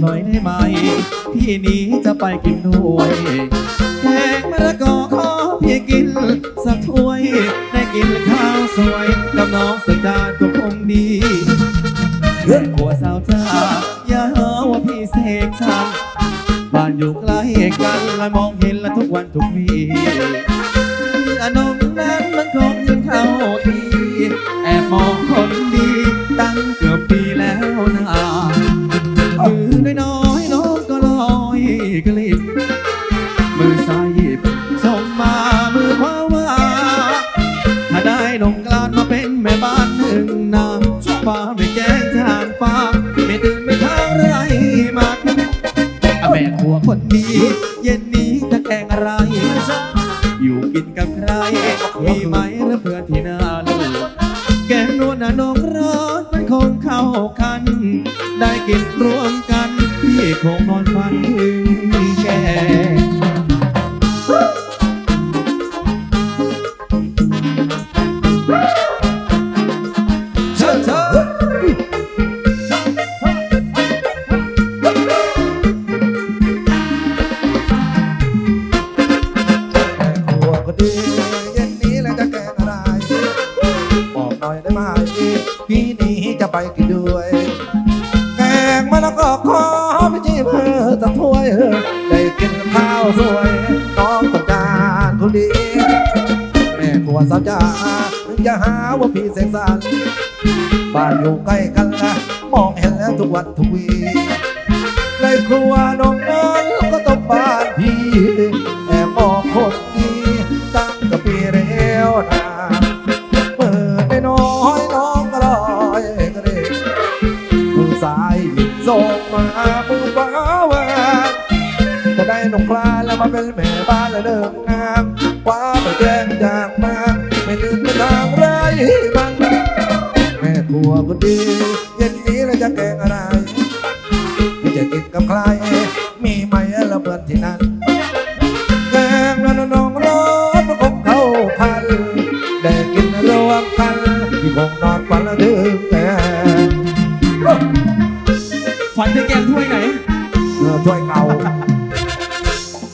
หน่อยได้ไหม พี่นี้จะไปกินด้วยแกงมะละกอขอพี่กิน สักถ้วย ได้กินข้าวสวยกับน้องสักจานก็คงดีแม่ผัวสาวจ้าอย่าหาว่าพี่เสกชังบ้านอยู่ใกล้กันและมองเห็นและทุกวันทุกวีอนงนั้นมันคง แม่บ้านหนึ่งนางฟ้าไม่แจ้งทางฟ้าไม่ตื่นไม่ทางไรมาอะแม่ผัวคนนี้ เย็นนี้จะแกงอะไร อยู่กินกับใคร มีไหมหรือเพื่อนที่น่าลูกแกงนวลน่ะนงร้อนมันคงเข้ากัน ได้กินรวมกัน พี่คงนอนฝันถึง หัวก็ดีเย็นนี้แล้วจะแกงอะไร บอกหน่อยได้ไหมพี่นี้จะไปกินด้วย แกงมะละกอขอพี่จีบเธอสักถ้วยได้กินข้าวสวยน้องต้องการคนดีแม่กลัวสาวจ้าอย่าหาว่าพี่เสกสรรบ้านอยู่ใกล้กันละมองเห็นแล้วทุกวันทุกวีในครัวน้องนั้นก็ต้องบ้า หยิบส่งมามือขวาวาจะได้นงคลาแล้วมาเป็นแม่บ้านและเดิมงามคว้าไปแจ้งจากมาไม่ลืมไปทางไรมันแม่ครัวคนดีเย็นนี้เราจะแกงอะไรจะกินกับใคร มีไหมละเพื่อนที่นั่นแกงนนนองร้อนมันคงเข้าพันได้กินรวมกันที่คงน วันจะแกงถ้วยไหน เออถ้วยเก่า